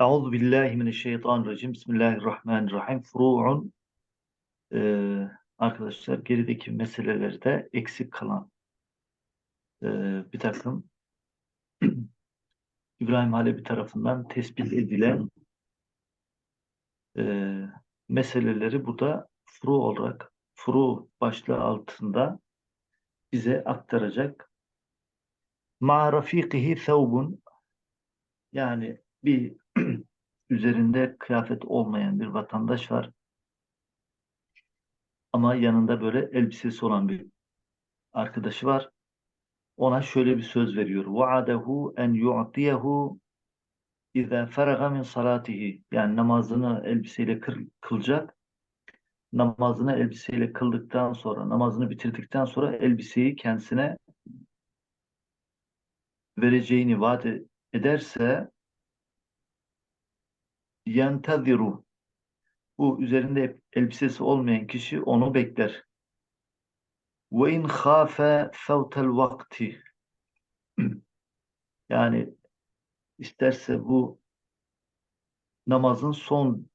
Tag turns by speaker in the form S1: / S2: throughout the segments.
S1: Euzu billahi mineşşeytanirracim. Bismillahirrahmanirrahim. Furu'un e, arkadaşlar gerideki meselelerde eksik kalan e, bir takım İbrahim Halebi tarafından tespit edilen e, meseleleri burada furu olarak furu başlığı altında bize aktaracak. Ma rafikihi thawbun yani bir üzerinde kıyafet olmayan bir vatandaş var. Ama yanında böyle elbisesi olan bir arkadaşı var. Ona şöyle bir söz veriyor. وَعَدَهُ en يُعْطِيَهُ اِذَا فَرَغَ min salatihi Yani namazını elbiseyle kılacak. Namazını elbiseyle kıldıktan sonra, namazını bitirdikten sonra elbiseyi kendisine vereceğini vaat ederse yenteziru bu üzerinde elbisesi olmayan kişi onu bekler. Ve in khafe fevtel vakti yani isterse bu namazın son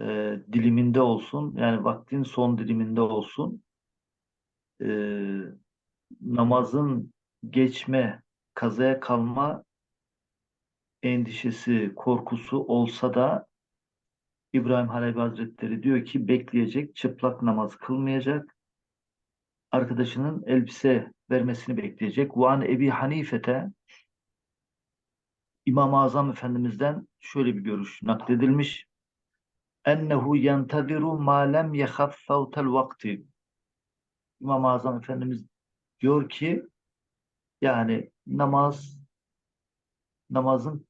S1: e, diliminde olsun yani vaktin son diliminde olsun e, namazın geçme kazaya kalma endişesi, korkusu olsa da İbrahim Halebi Hazretleri diyor ki bekleyecek, çıplak namaz kılmayacak, arkadaşının elbise vermesini bekleyecek. Van Ebi Hanifete İmam-ı Azam Efendimiz'den şöyle bir görüş nakledilmiş. Ennehu yentadiru ma lem yehaf fevtel vakti. İmam-ı Azam Efendimiz diyor ki yani namaz namazın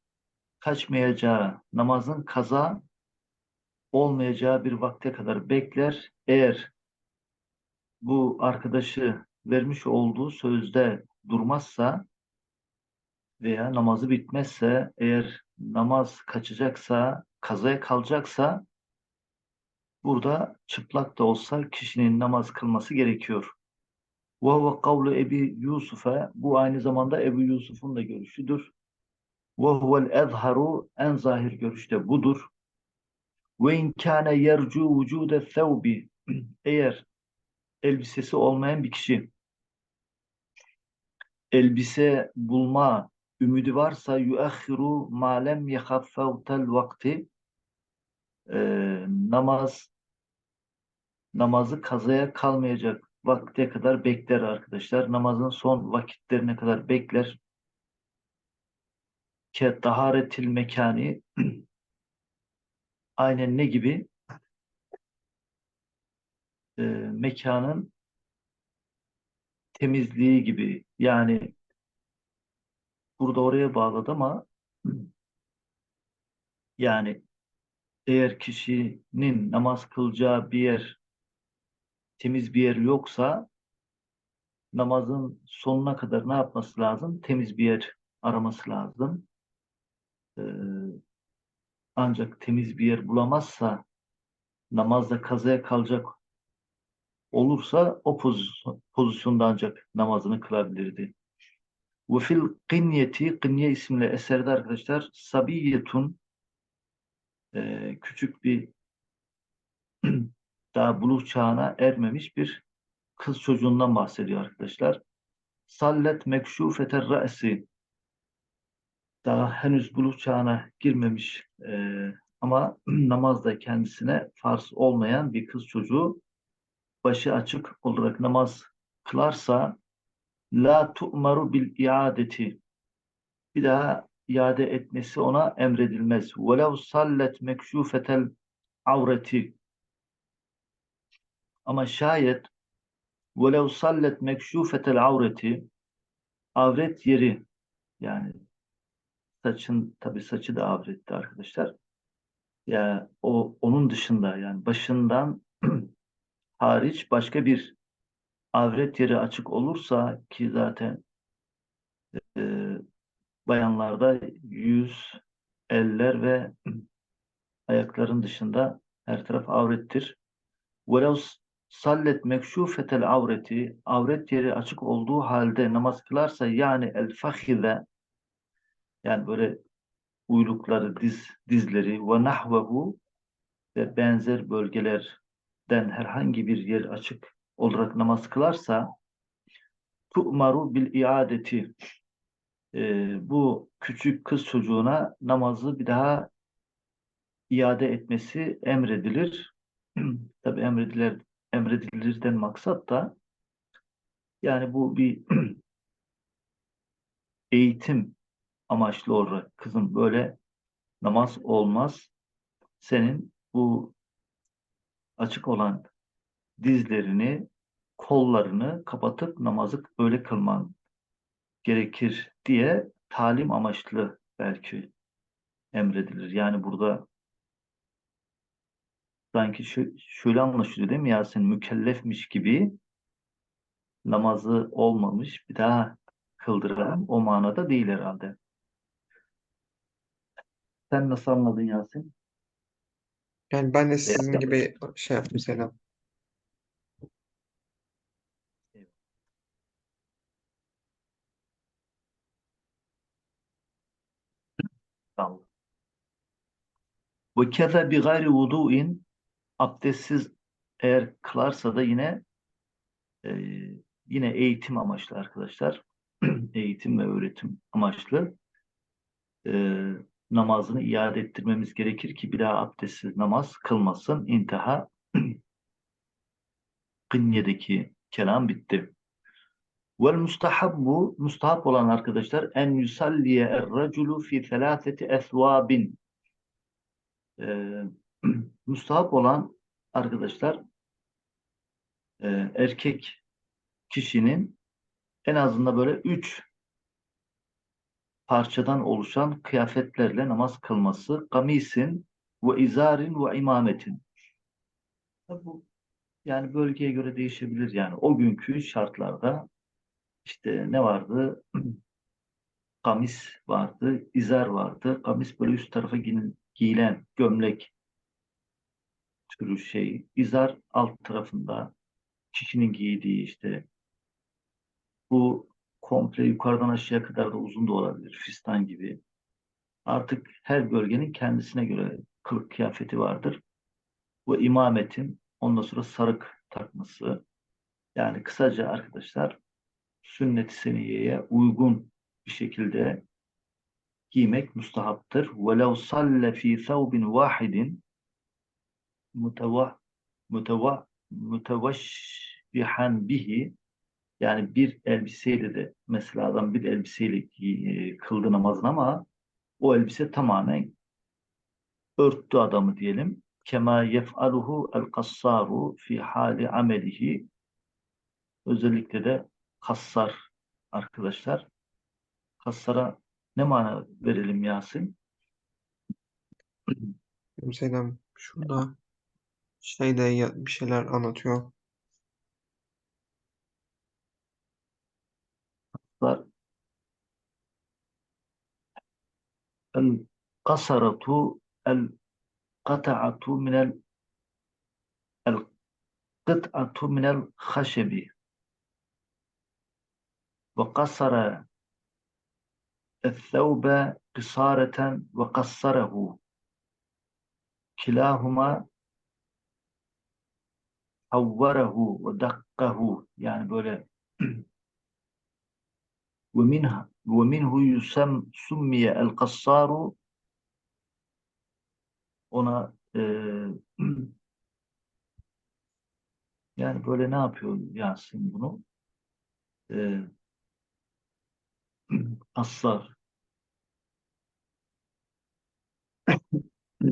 S1: kaçmayacağı, namazın kaza olmayacağı bir vakte kadar bekler. Eğer bu arkadaşı vermiş olduğu sözde durmazsa veya namazı bitmezse, eğer namaz kaçacaksa, kazaya kalacaksa burada çıplak da olsa kişinin namaz kılması gerekiyor. Ve huve kavlu Ebi Yusuf'a bu aynı zamanda Ebu Yusuf'un da görüşüdür. وَهُوَ الْاَظْهَرُ En zahir görüşte budur. Ve in kana yercu vucude thawbi eğer elbisesi olmayan bir kişi elbise bulma ümidi varsa yuakhiru ma lem yehaffavtel vakti e, namaz namazı kazaya kalmayacak vakte kadar bekler arkadaşlar. Namazın son vakitlerine kadar bekler. Ke taharetil mekani aynen ne gibi? E, mekanın temizliği gibi. Yani burada oraya bağladı ama yani eğer kişinin namaz kılacağı bir yer temiz bir yer yoksa namazın sonuna kadar ne yapması lazım? Temiz bir yer araması lazım. Ancak temiz bir yer bulamazsa namazda kazaya kalacak olursa o pozisyon, pozisyonda ancak namazını kılabilirdi. Ve fil qinyeti, qinye isimli eserde arkadaşlar sabiyetun e, küçük bir daha buluğ çağına ermemiş bir kız çocuğundan bahsediyor arkadaşlar. Sallet mekşufeter ra'si daha henüz buluğ çağına girmemiş e, ama namazda kendisine farz olmayan bir kız çocuğu başı açık olarak namaz kılarsa la tu'maru bil iadeti bir daha iade etmesi ona emredilmez. Velev sallet mekşufetel avreti ama şayet velev sallet mekşufetel avreti avret yeri yani saçın tabi saçı da avretti arkadaşlar. Ya o onun dışında yani başından hariç başka bir avret yeri açık olursa ki zaten e, bayanlarda yüz, eller ve ayakların dışında her taraf avrettir. Velev sallet mekşufetel avreti avret yeri açık olduğu halde namaz kılarsa yani el fahize yani böyle uylukları, diz, dizleri ve nahvehu ve benzer bölgelerden herhangi bir yer açık olarak namaz kılarsa tu'maru bil iadeti e, bu küçük kız çocuğuna namazı bir daha iade etmesi emredilir. Tabi emredilir, emredilirden maksat da yani bu bir eğitim amaçlı olarak kızım böyle namaz olmaz. Senin bu açık olan dizlerini, kollarını kapatıp namazı öyle kılman gerekir diye talim amaçlı belki emredilir. Yani burada sanki şö- şöyle anlaşılıyor değil mi Yasin? Mükellefmiş gibi namazı olmamış bir daha kıldıralım. O manada değil herhalde. Sen nasıl anladın Yasin?
S2: Yani ben de sizin gibi şey yaptım Selam.
S1: Tamam. Ve keze bi gayri vudu'in abdestsiz eğer kılarsa da yine e, yine eğitim amaçlı arkadaşlar. eğitim ve öğretim amaçlı e, namazını iade ettirmemiz gerekir ki bir daha abdestsiz namaz kılmasın. İnteha Kınye'deki kelam bitti. Vel mustahabbu mustahap olan arkadaşlar en yusalliye er-raculu fi selâseti esvâbin Ee, mustahap olan arkadaşlar e, erkek kişinin en azından böyle üç parçadan oluşan kıyafetlerle namaz kılması kamisin ve izarin ve imametin. Bu yani bölgeye göre değişebilir yani o günkü şartlarda işte ne vardı? Kamis vardı, izar vardı. Kamis böyle üst tarafa giyilen gömlek türü şey. İzar alt tarafında kişinin giydiği işte bu komple yukarıdan aşağıya kadar da uzun da olabilir. Fistan gibi. Artık her bölgenin kendisine göre kılık kıyafeti vardır. Bu imametin ondan sonra sarık takması. Yani kısaca arkadaşlar sünnet-i seniyeye uygun bir şekilde giymek mustahaptır. وَلَوْ صَلَّ ف۪ي ثَوْبٍ وَاحِدٍ مُتَوَ مُتَوَ مُتَوَشِّحًا bihi yani bir elbiseyle de mesela adam bir elbiseyle e, kıldı namazını ama o elbise tamamen örttü adamı diyelim. Kema yef'aluhu el kassaru fi hali amelihi özellikle de kassar arkadaşlar. Kassara ne mana verelim Yasin?
S2: Selam. Şurada şeyde bir şeyler anlatıyor.
S1: القصرة القطعة من القطعة من الخشب. وقصر الثوب قصارة وقصره. كلاهما حوره ودقه. يعني böyle ومنها ومنه يسم سمي القصار ona e, yani böyle ne yapıyor Yasin bunu? E, Kassar.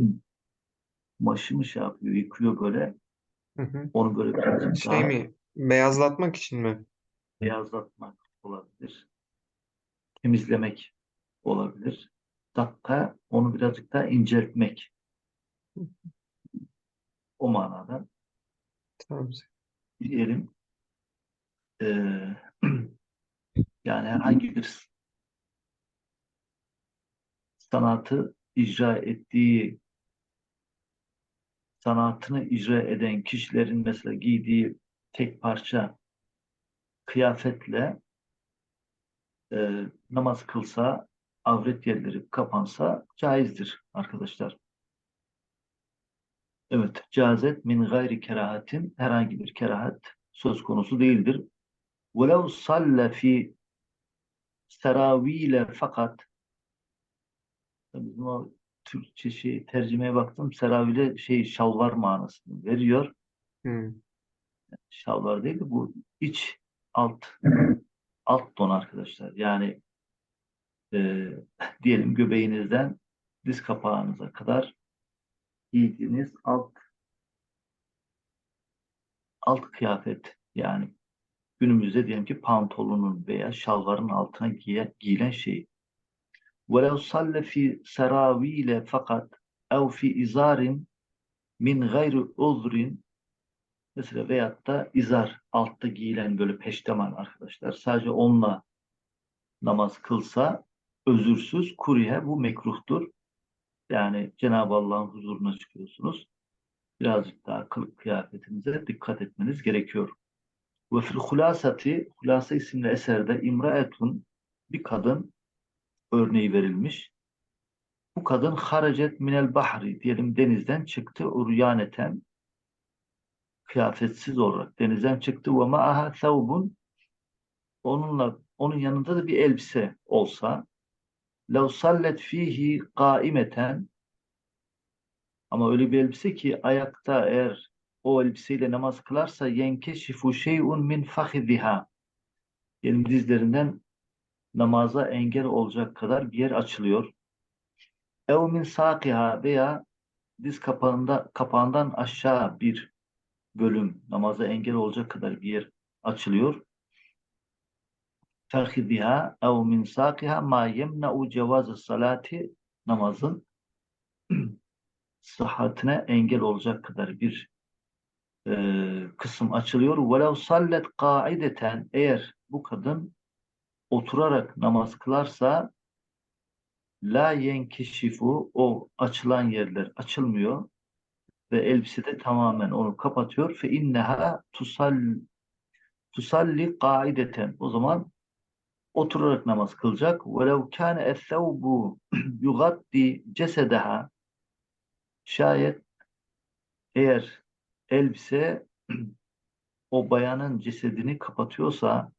S1: Maşı mı şey yapıyor, yıkıyor böyle.
S2: Hı hı.
S1: Onu böyle birazcık
S2: Şey
S1: daha
S2: mi? Beyazlatmak için mi?
S1: beyazlatmak olabilir. Temizlemek olabilir. Dakika onu birazcık daha inceltmek. O manada
S2: Tamam.
S1: diyelim e, yani herhangi bir sanatı icra ettiği sanatını icra eden kişilerin mesela giydiği tek parça kıyafetle e, namaz kılsa avret yerleri kapansa caizdir arkadaşlar. Evet, cazet min gayri kerahatin herhangi bir kerahat söz konusu değildir. وَلَوْ صَلَّ فِي seravile fakat bizim o Türkçe şey, tercümeye baktım. Seravile şey şalvar manasını veriyor.
S2: Hmm.
S1: Şalvar değil de bu iç alt alt don arkadaşlar. Yani e, diyelim göbeğinizden diz kapağınıza kadar giydiğiniz alt alt kıyafet yani günümüzde diyelim ki pantolonun veya şalvarın altına giye, giyilen şey. وَلَوْ صَلَّ فِي سَرَاوِيلَ fakat اَوْ فِي izarin min gayri uzrin mesela veyahut da izar altta giyilen böyle peştemal arkadaşlar sadece onunla namaz kılsa özürsüz kurihe bu mekruhtur. Yani Cenab-ı Allah'ın huzuruna çıkıyorsunuz. Birazcık daha kılık kıyafetinize dikkat etmeniz gerekiyor. Ve fil hulasati, Hulasa isimli eserde imraetun bir kadın örneği verilmiş. Bu kadın haracet minel bahri diyelim denizden çıktı uryaneten kıyafetsiz olarak denizden çıktı ve ma'aha thawbun onunla onun yanında da bir elbise olsa lev sallet fihi qaimeten ama öyle bir elbise ki ayakta eğer o elbiseyle namaz kılarsa yenkeşifu şey'un min fahidiha yani dizlerinden namaza engel olacak kadar bir yer açılıyor. Ev min sakiha veya diz kapağında kapağından aşağı bir bölüm namaza engel olacak kadar bir yer açılıyor tahibiha ev min sakiha ma yemna'u cevazı salati namazın sıhhatine engel olacak kadar bir e, kısım açılıyor. Velev sallet kaideten eğer bu kadın oturarak namaz kılarsa la yenkişifu o açılan yerler açılmıyor ve elbise de tamamen onu kapatıyor. Fe inneha tusal tusalli kaideten. O zaman oturarak namaz kılacak. وَلَوْ كَانَ الثَّوْبُ يُغَطِّ cesedeha Şayet eğer elbise o bayanın cesedini kapatıyorsa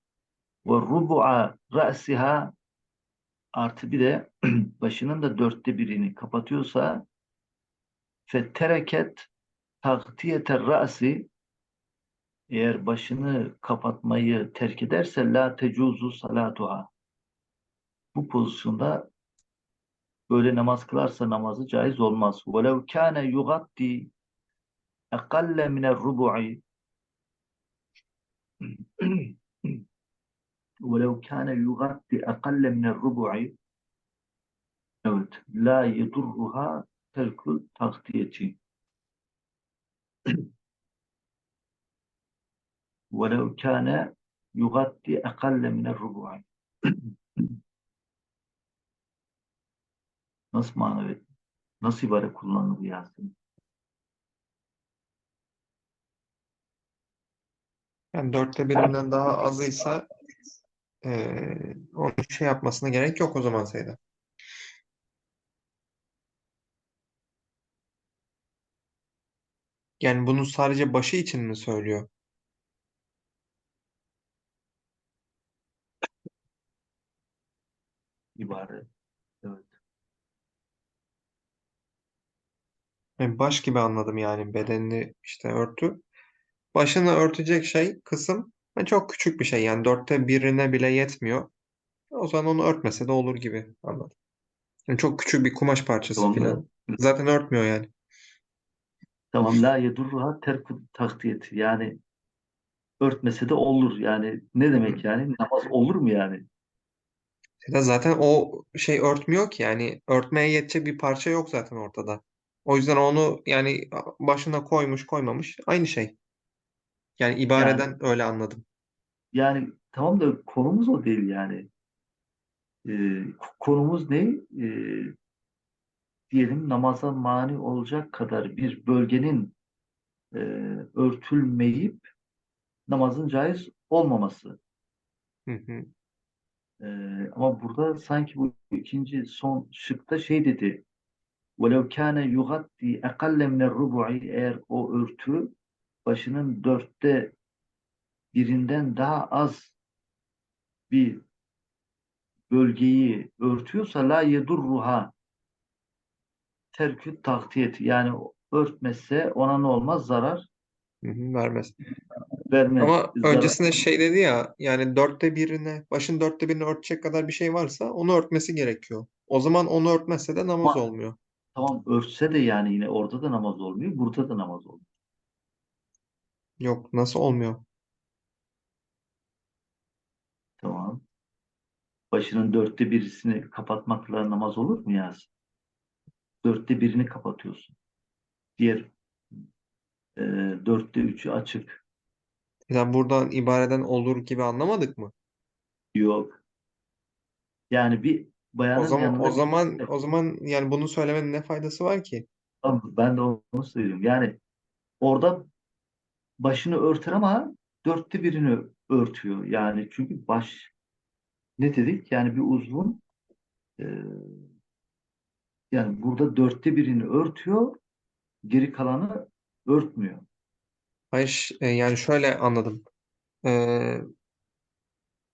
S1: ve rubu'a ra'siha artı bir de başının da dörtte birini kapatıyorsa fettereket taktiyeter ra'si eğer başını kapatmayı terk ederse la tecuzu salatuha. Bu pozisyonda böyle namaz kılarsa namazı caiz olmaz. Velev kâne yugatti ekalle miner rubu'i velev kâne yugatti ekalle miner rubu'i evet la yedurruha terkül takdiyeti وَلَوْ كَانَ يُغَطِّ اَقَلَّ مِنَ الرُّبُعِ Nasıl mana ver? Nasıl ibare kullanılır bu Yasin?
S2: Yani dörtte birinden daha azıysa eee onun şey yapmasına gerek yok o zaman Seyda. Yani bunu sadece başı için mi söylüyor?
S1: İbare. Evet.
S2: Yani baş gibi anladım yani bedenini işte örtü. Başını örtecek şey kısım yani çok küçük bir şey yani dörtte birine bile yetmiyor. O zaman onu örtmese de olur gibi anladım. Yani çok küçük bir kumaş parçası
S1: Tamam.
S2: falan. Zaten örtmüyor yani.
S1: Tamam. La yedurruha terkul takdiyeti. Yani örtmese de olur. Yani ne demek yani? Namaz olur mu yani?
S2: Ya zaten o şey örtmüyor ki yani örtmeye yetecek bir parça yok zaten ortada. O yüzden onu yani başına koymuş koymamış aynı şey. Yani ibareden öyle anladım.
S1: Yani tamam da konumuz o değil yani. Ee, konumuz ne? Ee, diyelim namaza mani olacak kadar bir bölgenin e, örtülmeyip namazın caiz olmaması.
S2: Hı hı.
S1: Ee, ama burada sanki bu ikinci son şıkta şey dedi. وَلَوْ كَانَ يُغَطِّي اَقَلَّ مِنَ الرُّبُعِ Eğer o örtü başının dörtte birinden daha az bir bölgeyi örtüyorsa la yedurruha terkü tahtiyeti yani örtmezse ona ne olmaz zarar
S2: Hı hı, vermez.
S1: vermez.
S2: Ama
S1: Zarar-
S2: öncesinde şey dedi ya yani dörtte birine başın dörtte birini örtecek kadar bir şey varsa onu örtmesi gerekiyor. O zaman onu örtmezse de namaz
S1: Ama-
S2: olmuyor.
S1: Tamam örtse de yani yine orada da namaz olmuyor, burada da namaz olmuyor.
S2: Yok nasıl olmuyor?
S1: Tamam. Başının dörtte birisini kapatmakla namaz olur mu ya? Dörtte birini kapatıyorsun. Diğer e, dörtte üçü açık.
S2: Yani buradan ibareden olur gibi anlamadık mı?
S1: Yok. Yani bir bayanın
S2: O zaman
S1: yanında
S2: o zaman o zaman yani bunu söylemenin ne faydası var ki?
S1: Tamam, ben de onu söylüyorum. Yani orada başını örter ama dörtte birini örtüyor. Yani çünkü baş ne dedik? Yani bir uzvun e, yani burada dörtte birini örtüyor, geri kalanı örtmüyor.
S2: Hayır e, yani şöyle anladım. Ee,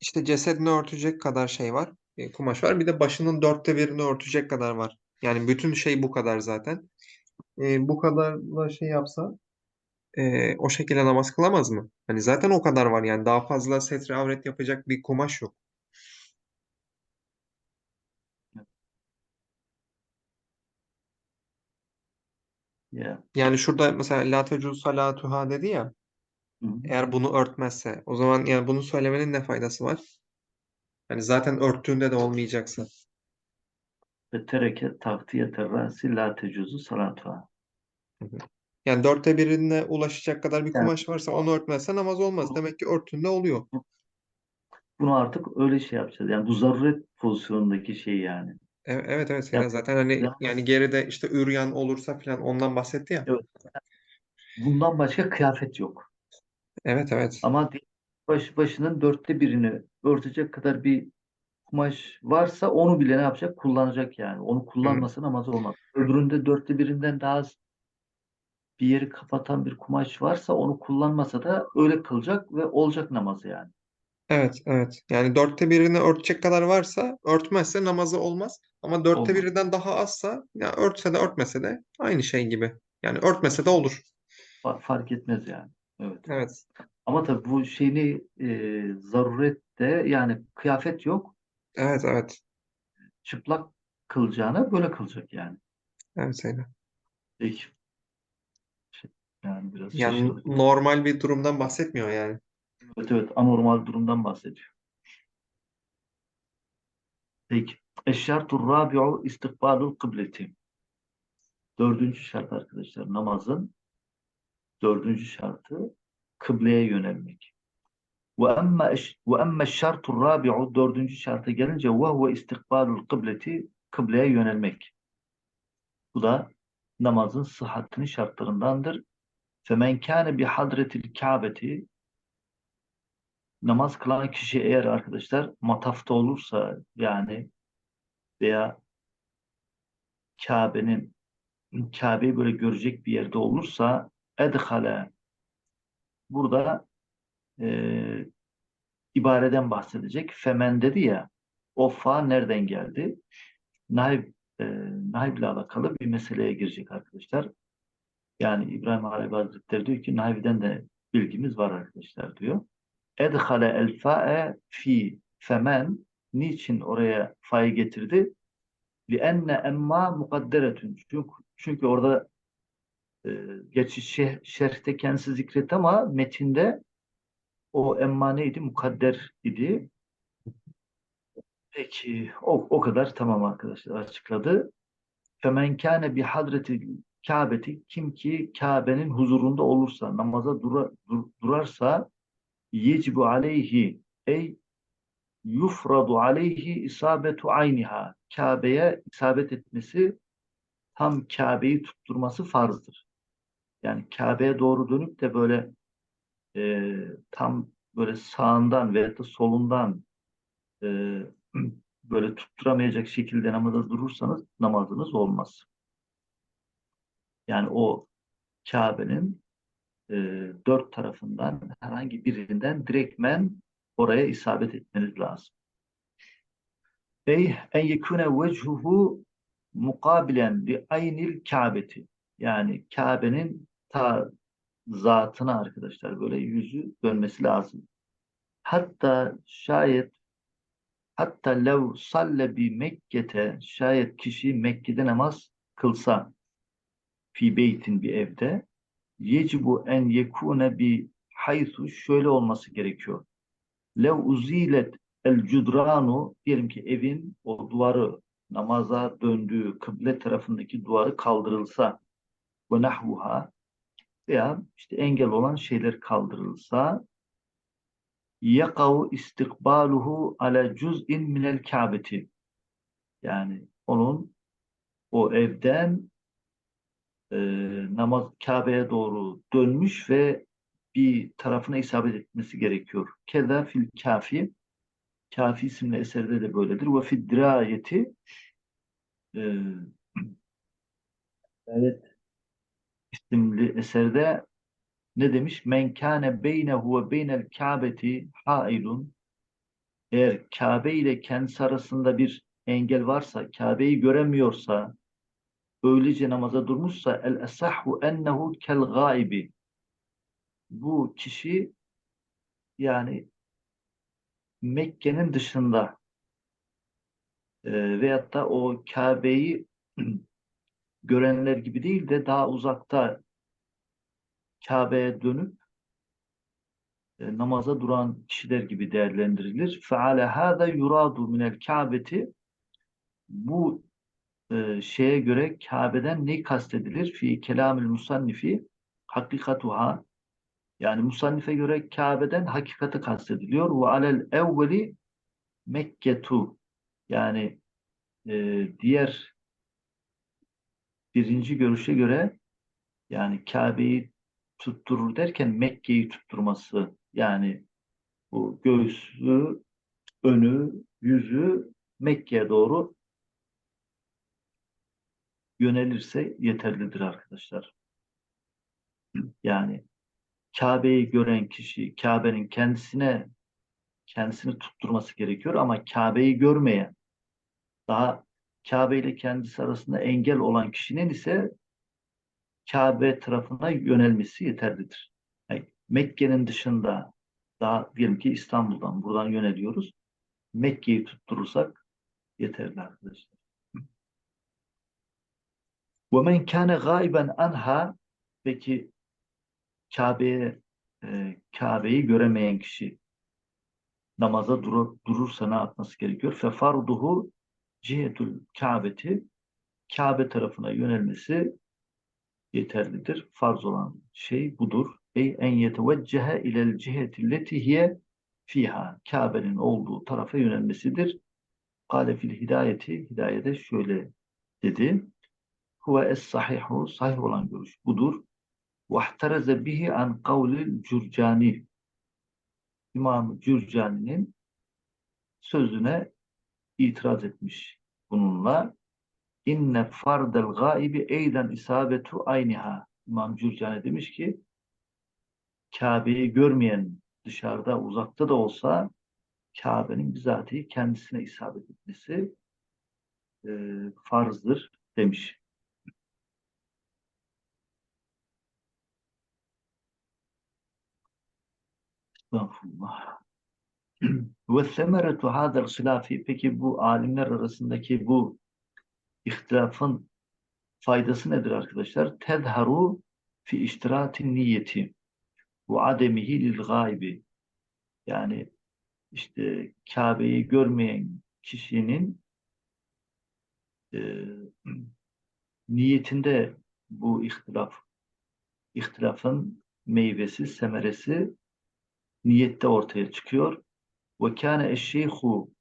S2: işte cesedini örtecek kadar şey var. e, kumaş var. Bir de başının dörtte birini örtecek kadar var. Yani bütün şey bu kadar zaten. E, bu kadarla şey yapsa e, o şekilde namaz kılamaz mı? Hani zaten o kadar var yani daha fazla setre avret yapacak bir kumaş yok.
S1: Ya.
S2: Yani şurada mesela la tecuz salatuha dedi ya
S1: Hı hı.
S2: eğer bunu örtmezse o zaman yani bunu söylemenin ne faydası var? Yani zaten örttüğünde de olmayacaksa.
S1: Ve tereke tahtiyete rasi la tecuzu salatuha.
S2: Yani dörtte birine ulaşacak kadar bir kumaş varsa onu örtmezse namaz olmaz. Demek ki örttüğünde oluyor.
S1: Bunu artık öyle şey yapacağız. Yani bu zaruret pozisyonundaki şey yani.
S2: E- Evet evet
S1: Ya-
S2: zaten hani
S1: ya-
S2: yani geride işte üryan olursa falan ondan bahsetti ya.
S1: Bundan başka kıyafet yok.
S2: Evet evet.
S1: Ama di- baş, başının dörtte birini örtecek kadar bir kumaş varsa onu bile ne yapacak? Kullanacak yani. Onu kullanmasa namaz olmaz. Öbüründe dörtte birinden daha az bir yeri kapatan bir kumaş varsa onu kullanmasa da öyle kılacak ve olacak namazı yani.
S2: Evet evet. Yani dörtte birini örtecek kadar varsa örtmezse namazı olmaz. Ama dörtte
S1: Olmaz.
S2: birinden daha azsa ya örtse de örtmese de aynı şey gibi. Yani örtmese de olur.
S1: Fa- Fark etmez yani. Evet.
S2: Evet.
S1: Ama tabii bu şeyini e, zarurette yani kıyafet yok.
S2: Evet evet.
S1: Çıplak kılacağına böyle kılacak yani.
S2: Evet öyle.
S1: Peki. Şey, Yani biraz
S2: Yani
S1: şaşırdık.
S2: normal bir durumdan bahsetmiyor yani.
S1: Evet evet anormal durumdan bahsediyor. Peki. Eşşartur rabi'u istikbalul kıbleti. Dördüncü şart arkadaşlar namazın dördüncü şartı kıbleye yönelmek. Ve emme ve emme şartur rabi'u dördüncü şarta gelince ve huve istikbalul kıbleti kıbleye yönelmek. Bu da namazın sıhhatinin şartlarındandır. Femen kâne bi hadretil kâbeti namaz kılan kişi eğer arkadaşlar matafta olursa yani veya Kabe'nin Kabe'yi böyle görecek bir yerde olursa edhale burada e, ibareden bahsedecek. Femen dedi ya o fa nereden geldi? Naib, e, naib ile alakalı bir meseleye girecek arkadaşlar. Yani İbrahim Hazretleri diyor ki naibden de bilgimiz var arkadaşlar diyor edhale el fa'e fi femen niçin oraya fa'yı getirdi? Li Lienne emma mukadderetün. Çünkü, çünkü orada e, geçiş şer, şerhte kendisi zikretti ama metinde o emma neydi? Mukadder idi. Peki o, o kadar tamam arkadaşlar açıkladı. Femen kâne bi hadreti Kâbeti kim ki Kabe'nin huzurunda olursa, namaza dura, dur, durarsa yecibu aleyhi ey yufradu aleyhi isabetu ayniha Kabe'ye isabet etmesi tam Kabe'yi tutturması farzdır. Yani Kabe'ye doğru dönüp de böyle e, tam böyle sağından veya da solundan e, böyle tutturamayacak şekilde namaza durursanız namazınız olmaz. Yani o Kabe'nin e, dört tarafından herhangi birinden direktmen oraya isabet etmeniz lazım. Ey en yekune vechuhu mukabilen li aynil Kabe'ti. Yani Kabe'nin ta zatına arkadaşlar böyle yüzü dönmesi lazım. Hatta şayet hatta lev salle bi Mekke'te şayet kişi Mekke'de namaz kılsa fi beytin bir evde yecibu en yekune bi haythu şöyle olması gerekiyor. Lev uzilet el cudranu diyelim ki evin o duvarı namaza döndüğü kıble tarafındaki duvarı kaldırılsa ve nahvuha veya işte engel olan şeyler kaldırılsa yakav istikbaluhu ala cüz'in minel kâbeti yani onun o evden e, namaz Kabe'ye doğru dönmüş ve bir tarafına isabet etmesi gerekiyor. Keza fil kafi Kafi isimli eserde de böyledir. Ve fid dirayeti e, evet isimli eserde ne demiş? Men kâne beynehu ve beynel kâbeti hailun eğer Kabe ile kendisi arasında bir engel varsa, Kabe'yi göremiyorsa, öylece namaza durmuşsa el esahhu ennehu kel gaibi bu kişi yani Mekke'nin dışında e, veyahut da o Kabe'yi görenler gibi değil de daha uzakta Kabe'ye dönüp e, namaza duran kişiler gibi değerlendirilir. فَعَلَى هَذَا يُرَادُ مِنَ الْكَعْبَةِ Bu e, şeye göre Kabe'den ne kastedilir? Fi kelamil musannifi hakikatuha yani musannife göre Kabe'den hakikati kastediliyor. Ve alel evveli Mekketu yani e, diğer birinci görüşe göre yani Kabe'yi tutturur derken Mekke'yi tutturması yani bu göğsü, önü, yüzü Mekke'ye doğru yönelirse yeterlidir arkadaşlar. Yani Kabe'yi gören kişi Kabe'nin kendisine kendisini tutturması gerekiyor ama Kabe'yi görmeyen daha Kabe ile kendisi arasında engel olan kişinin ise Kabe tarafına yönelmesi yeterlidir. Yani Mekke'nin dışında daha diyelim ki İstanbul'dan buradan yöneliyoruz. Mekke'yi tutturursak yeterli arkadaşlar. Ve men kâne gâiben anha peki Kabe'ye e, Kabe'yi göremeyen kişi namaza durur, durursa ne yapması gerekiyor? Fefarduhu cihetül Kabe'ti Kabe tarafına yönelmesi yeterlidir. Farz olan şey budur. Ey en yeteveccehe ilel ciheti letihiye fiha. Kabe'nin olduğu tarafa yönelmesidir. Kale fil hidayeti, hidayede şöyle dedi. Huve es sahihu. Sahih olan görüş budur. Vahtereze bihi an kavlil cürcani. İmam Cürcani'nin sözüne itiraz etmiş bununla. İnne fardel gaibi eyden isabetu ayniha. İmam Cürcani demiş ki Kabe'yi görmeyen dışarıda uzakta da olsa Kabe'nin bizatihi kendisine isabet etmesi e, farzdır demiş. Estağfurullah. Ve semeretu hadel hilafi peki bu alimler arasındaki bu ihtilafın faydası nedir arkadaşlar? Tezharu fi iştiratin niyeti ve ademihi lil gaybi yani işte Kabe'yi görmeyen kişinin e, niyetinde bu ihtilaf ihtilafın meyvesi, semeresi niyette ortaya çıkıyor. Ve kâne eşşeyhu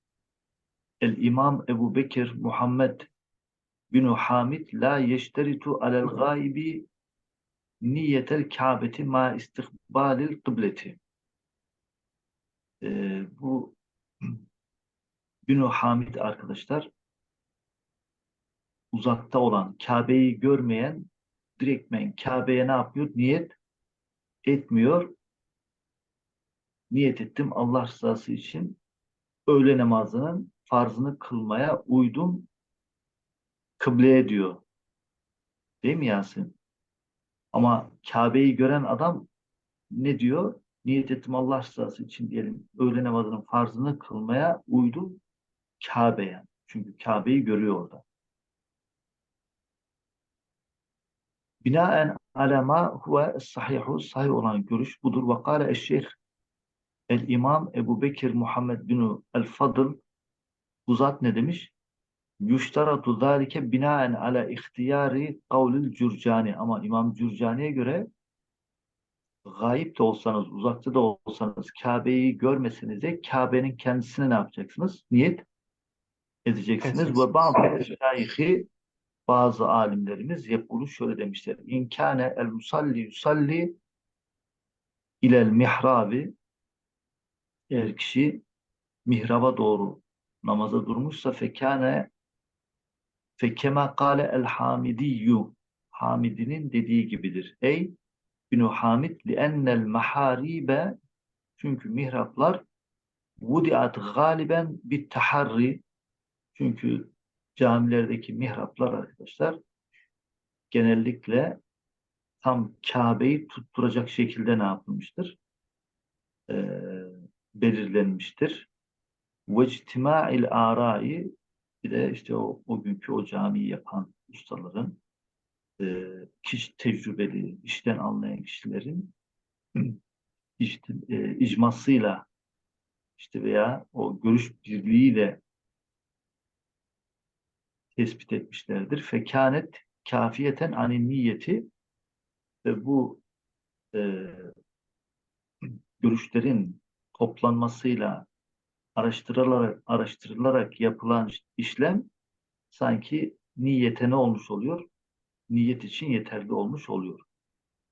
S1: el İmam Ebu Bekir Muhammed bin Hamid la yeşteritu alel gaibi niyetel Kabe'ti ma istikbalil kıbleti. Ee, bu Binu Hamid arkadaşlar uzakta olan, Kabe'yi görmeyen direktmen Kabe'ye ne yapıyor? Niyet etmiyor. Niyet ettim Allah rızası için öğle namazının farzını kılmaya uydum kıbleye diyor. Değil mi Yasin? Ama Kabe'yi gören adam ne diyor? Niyet ettim Allah rızası için diyelim. Öğle namazının farzını kılmaya uydum Kabe'ye. Çünkü Kabe'yi görüyor orada. Binaen alema huve sahihu sahih olan görüş budur. Ve kâle eşşeyh el imam Ebu Bekir Muhammed bin el Fadıl bu zat ne demiş? Yuştaratu zâlike binaen ala ihtiyari kavlil cürcani. Ama İmam Cürcani'ye göre gayip de olsanız, uzakta da olsanız, Kabe'yi görmeseniz de Kabe'nin kendisine ne yapacaksınız? Niyet edeceksiniz. Ve bazı meşayihi bazı alimlerimiz yapulu şöyle demişler. İnkâne el musalli yusalli ilel mihrabi eğer kişi mihraba doğru namaza durmuşsa fekâne fekema kâle el hamidiyyu Hamidinin dediği gibidir. Ey Binu Hamid li'ennel maharibe çünkü mihraplar vudiat galiben bit taharri çünkü camilerdeki mihraplar arkadaşlar genellikle tam Kabe'yi tutturacak şekilde ne yapılmıştır? Ee, belirlenmiştir. Vectima'il arai bir de işte o, o günkü o camiyi yapan ustaların e, kişi tecrübeli, işten anlayan kişilerin işte, e, icmasıyla işte veya o görüş birliğiyle tespit etmişlerdir. Fekanet kafiyeten anin niyeti ve bu e, görüşlerin toplanmasıyla araştırılarak, araştırılarak yapılan işlem sanki niyete ne olmuş oluyor? Niyet için yeterli olmuş oluyor.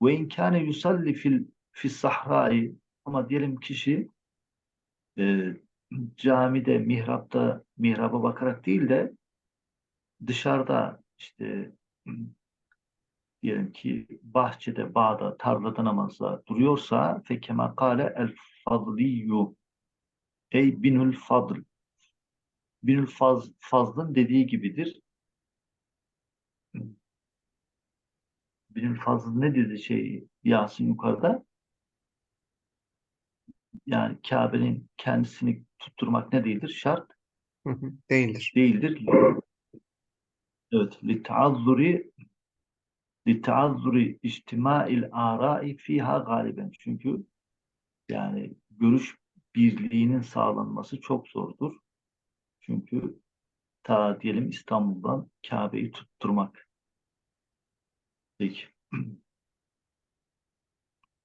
S1: Ve inkâne yusalli fil fis ama diyelim kişi e, camide, mihrapta, mihraba bakarak değil de dışarıda işte diyelim ki bahçede, bağda, tarlada namazda duruyorsa fekema kale el fadliyyu ey binül fadl binül faz, fazlın dediği gibidir. Binül fazl ne dedi şey Yasin yukarıda? Yani Kabe'nin kendisini tutturmak ne değildir? Şart
S2: değildir.
S1: Değildir. Evet. Li لِتَعَذُّرِ اِجْتِمَاءِ الْآرَاءِ fiha galiben. Çünkü yani görüş birliğinin sağlanması çok zordur. Çünkü ta diyelim İstanbul'dan Kabe'yi tutturmak. Peki.